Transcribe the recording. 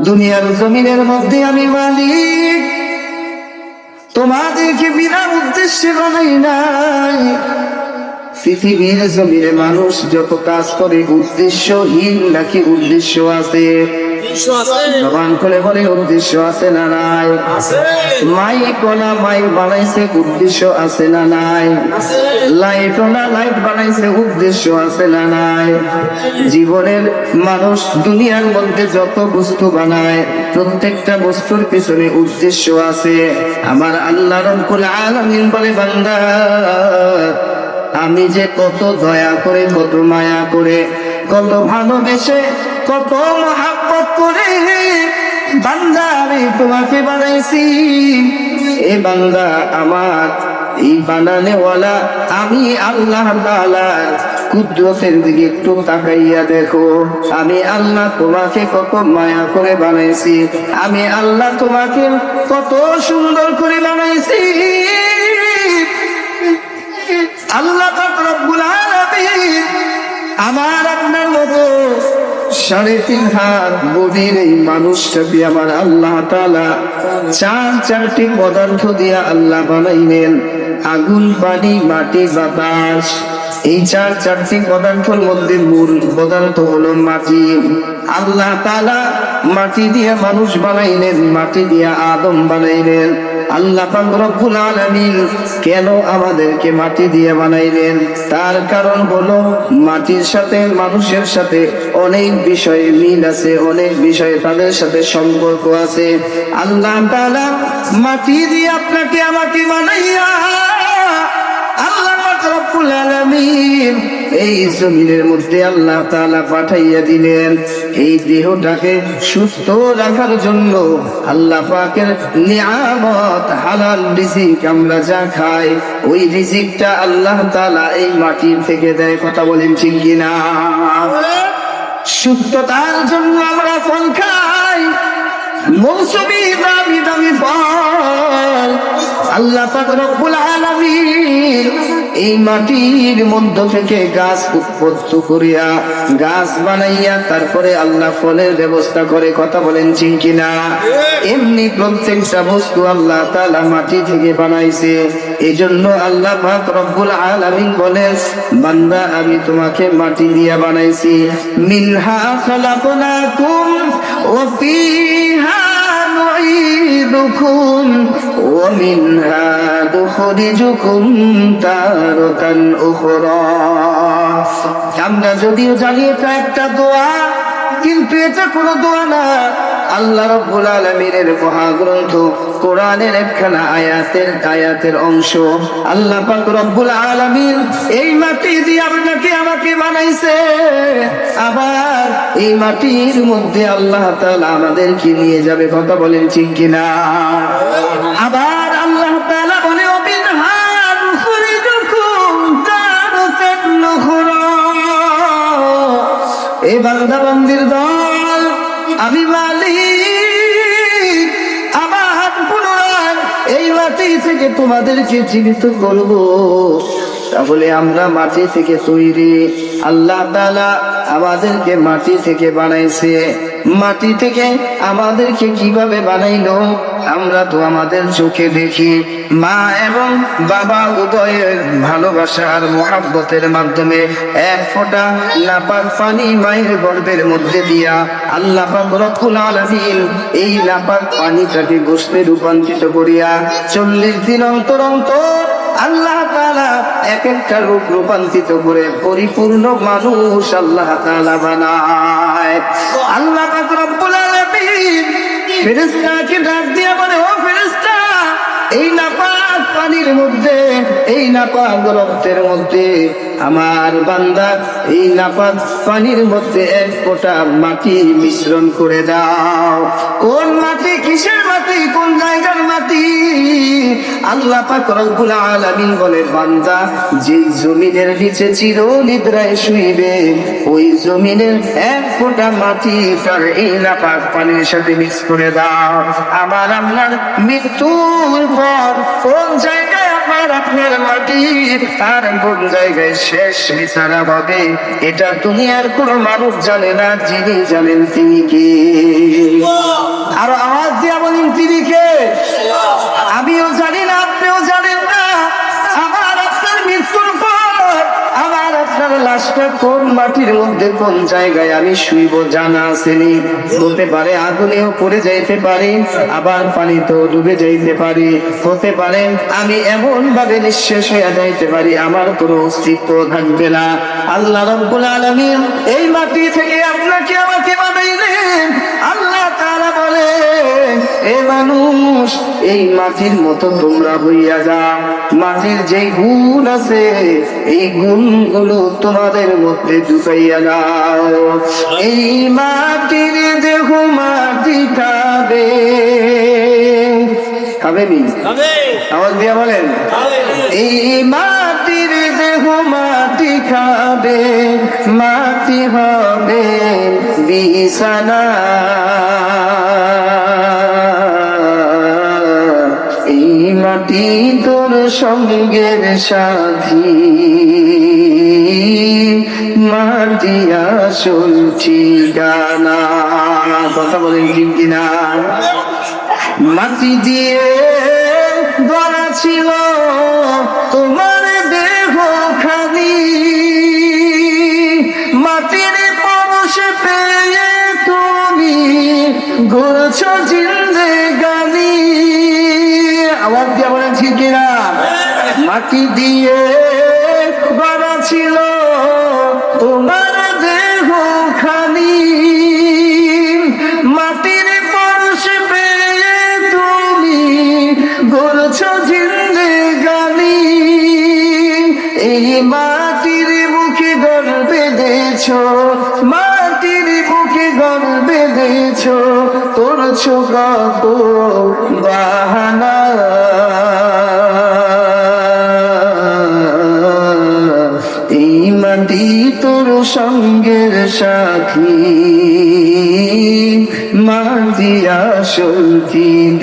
দুনিয়ার জমিনের মধ্যে আমি মালিক। তোমাদেরকে বিনা উদ্দেশ্যে বানাই নাই। পৃথিবীর জমিনে মানুষ যত কাজ করে, উদ্দেশ্যহীন নাকি উদ্দেশ্য আছে? জবান করে বলে উদ্দেশ্য আছে না নাই? মাই কোনা মাই বানাইছে উদ্দেশ্য আছে না নাই? লাইট না লাইট বানাইছে উদ্দেশ্য আছে না নাই? জীবনের মানুষ দুনিয়ার মধ্যে যত বস্তু বানায় প্রত্যেকটা বস্তুর পিছনে উদ্দেশ্য আছে। আমার আল্লাহ রব্বুল আলামিন বলে বান্দা আমি যে কত দয়া করে কত মায়া করে কত ভালোবেসে কত মহাব্বত করে বান্দা আমি তোমাকে বানাইছি। এ বান্দা আমার এই বানানেওয়ালা, আমি আল্লাহ তাআলার কুদরতের দিকে একটু তাকাইয়া দেখো। আমি আল্লাহ তোমাকে কত মায়া করে বানাইছি। আমি আল্লাহ তোমাকে কত সুন্দর করে বানাইছি। আল্লাহ আমার আপনার মতো সাড়ে তিন হাত বডির এই মানুষটাকে আমার আল্লাহ তালা চার চারটি পদার্থ দিয়া আল্লাহ বানাইলেন। আগুন, পানি, মাটি, বাতাস। এই চার চারটি পদার্থের মধ্যে মূল পদার্থ হলো মাটি। আল্লাহ তালা মাটি দিয়া মানুষ বানাইলেন, মাটি দিয়া আদম বানাইলেন। আল্লাহ রব্বুল আলামিন কেন আমাদেরকে মাটি দিয়ে বানাইলেন? তার কারণ হলো মাটির সাথে, মানুষের সাথে অনেক বিষয়ে মিল আছে, অনেক বিষয়ে তাদের সাথে সম্পর্ক আছে। আল্লাহ তাআলা মাটি দিয়ে আপনাকে আমাকে বানাইয়া আল্লাহ রব্বুল আলামিন এই জমিনের মধ্যে আল্লাহ তালা পাঠাইয়া দিলেন। এই দেহটাকে সুস্থ রাখার জন্য আল্লাহ পাকের নিয়ামত, হালাল রিজিক আমরা যা খাই, ওই রিজিকটা আল্লাহ তালা এই মাটির থেকে দেয়। কথা বলেন ঠিক কিনা? সুস্থতার জন্য আমরা ফল খাই। মৌসুমি দামি দামি ফল। আল্লাহ পাক রব্বুল আলামিন এই মাটির মধ্য থেকে গাছ উৎপত্তি করিয়া গাছ বানাইয়া তারপরে আল্লাহ ফলের ব্যবস্থা করে কথা বলেন, ঠিক কিনা? এমনি প্রত্যেকটা বস্তু আল্লাহ তাআলা মাটি থেকে বানাইছে। এই জন্য আল্লাহ পাক রব্বুল আলামিন বলেন, বান্দা, আমি তোমাকে মাটি দিয়া বানাইছি। মিনহা খালাকনাকুম ওয়া ফিহা نعيدكم ومنها نخرجكم تارة أخرى আমরা যদিও জানি এটা একটা দোয়া কিন্তু এটা কোনো দোয়া না আল্লাহ রব্বুল আলমিনের মহাগ্রন্থ কোরআনের একখানা আয়াতের আয়াতের অংশ আল্লাহ পাক রব্বুল আলামিন এই মাটি দিয়ে আপনাকে আমাকে বানাইছে আবার এই মাটির মধ্যে আল্লাহ তাআলা আমাদেরকে নিয়ে যাবে, কথা বলেন ঠিক কিনা? আবার আল্লাহ বলে এ দল, আমি মালিক আবার পুনরায় এই মাটি থেকে তোমাদেরকে জীবিত করব। তাহলে আমরা মাটি থেকে তৈরি আল্লাহ তালা আমাদেরকে মাটি থেকে বানাইছে। মাটি থেকে আমাদেরকে কীভাবে বানাইলো? আমরা তো আমাদের চোখে দেখি। মা এবং বাবা উদয়ের ভালোবাসা আর মহাব্বতের মাধ্যমে এক ফোঁটা নাপাক পানি মায়ের গর্ভের মধ্যে দিয়া আল্লাহ পাক রব্বুল আলামিন এই নাপাক পানিটাকে গোস্তে রূপান্তরিত করিয়া চল্লিশ দিন অন্তর অন্তর আল্লাহ তাআলা এক একটা রূপ রূপান্তরিত করে পরিপূর্ণ মানুষ আল্লাহ তাআলা বানায়। আল্লাহ রব্বুল আলামিন ফেরেশতাকে ডাক দিয়া বলে, ও ফেরেশতা, এই নাপাক পানির মধ্যে, এই নাপাক রক্তের মধ্যে আমার বান্দা, এই নাপাক পানির মধ্যে এক ফোঁটা মাটি মিশ্রণ করে দাও। কোন মাটি, কিসের মাটি, কোন জায়গার মাটি? আল্লাহ পাক রব্বুল আলামিন বলে বান্দা যে জমিনের নিচে চির নিদ্রায় শুইবে ওই জমিনের এক ফোঁটা মাটি তার এই নাপাক পানির সাথে মিক্স করে দাও। আমার আপনার মৃত্যুর পর কোন জায়গায় আমার আপনার মাটি আর কোন জায়গায় শেষ বিচারা হবে এটা দুনিয়ার কোনো মানুষ জানে না যিনি জানেন তিনি কি। মধ্যে কোন জায়গায় আমি শুইব জানা আসেনি বলতে পারে আগুনেও পড়ে যাইতে পারি, আবার পানিতেও ডুবে যাইতে পারি। হতে পারে আমি এমন ভাবে নিঃশেষ হয়ে যাইতে পারি, আমার কোনো অস্তিত্ব থাকবে না। আল্লাহ রব্বুল আলামিন এই মাটি থেকে আপনাকে আমাকে বানাইলেন। আল্লাহ তাআলা বলে এ মানুষ এই মাটির মতো তোমরা হইয়া যা মাটির যে গুণ আছে এই গুণগুলো তোমাদের মধ্যে ঢুকাইয়া যাও এই মাটির দেহ মাটি খাবে। খাবেনি আওয়াজ দিয়া বলেন। এই মাটির দেহ মাটি খাবে মাটি হবে বিছানা। মাটি তোর সঙ্গের সাথী। মাটি আসল ঠিকানা কথা বলেন ঠিক কিনা? মাটি দিয়ে গড়া ছিল তোমার মাটি দিয়ে গড়া ছিল তোমার দেহ খালি মাটির পরশ পেয়ে তুমি গড়ছ জিন্দে গানি এই মাটির মুখে গড় বেঁধেছ, মাটির মুখে গড় বেঁধেছ করছ কত বাহানা। সঙ্গের সাথী। মাটি সত্যি